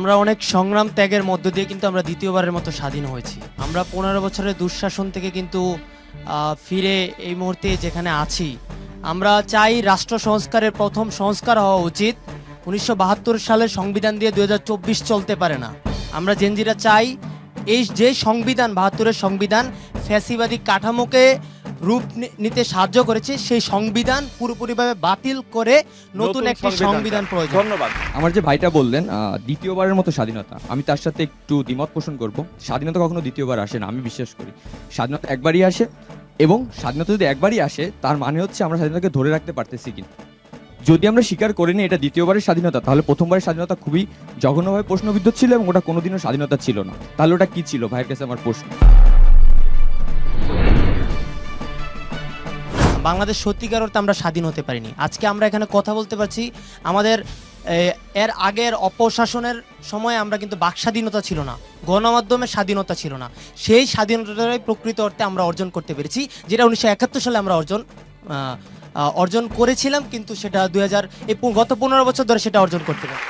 আমরা অনেক সংগ্রাম ত্যাগের মধ্য দিয়ে কিন্তু আমরা দ্বিতীয়বারের মতো স্বাধীন হয়েছি। আমরা পনেরো বছরের দুঃশাসন থেকে কিন্তু ফিরে এই মুহূর্তে যেখানে আছি। আমরা চাই রাষ্ট্র সংস্কারের প্রথম সংস্কার হওয়া উচিত। উনিশশো সালের সংবিধান দিয়ে দু হাজার চব্বিশ চলতে পারে না। আমরা জেনজিরা চাই এই যে সংবিধান, বাহাত্তরের সংবিধান, ফ্যাসিবাদী কাঠামোকে রূপ নিতে সাহায্য করেছে সেই সংবিধান পুরোপুরিভাবে বাতিল করে নতুন একটি সংবিধান প্রয়োজন। ধন্যবাদ। আমার যে ভাইটা বললেন আহ, দ্বিতীয়বারের মতো স্বাধীনতা আমি তার সাথে একটু দ্বিমত পোষণ করব। স্বাধীনতা কখনো দ্বিতীয়বার আসে না আমি বিশ্বাস করি। স্বাধীনতা একবারই আসে এবং স্বাধীনতা যদি একবারই আসে তার মানে হচ্ছে আমরা স্বাধীনতাকে ধরে রাখতে পারতেছি কিনা। যদি আমরা স্বীকার করে নিই এটা দ্বিতীয়বারের স্বাধীনতা তাহলে প্রথমবারের স্বাধীনতা খুবই জঘন্যভাবে প্রশ্নবিদ্ধ ছিল এবং ওটা কোনোদিনও স্বাধীনতা ছিল না। তাহলে ওটা কি ছিল? ভাইয়ের কাছে আমার প্রশ্ন। বাংলাদেশ সত্যিকার অর্থে আমরা স্বাধীন হতে পারিনি। আজকে আমরা এখানে কথা বলতে পারছি, আমাদের এর আগের অপশাসনের সময় আমরা কিন্তু বাক স্বাধীনতা ছিল না গণমাধ্যমের স্বাধীনতা ছিল না। সেই স্বাধীনতাটাই প্রকৃত অর্থে আমরা অর্জন করতে পেরেছি, যেটা উনিশশো একাত্তর সালে আমরা অর্জন অর্জন করেছিলাম, কিন্তু সেটা দুই হাজার গত পনেরো বছর ধরে সেটা অর্জন করতে পারি।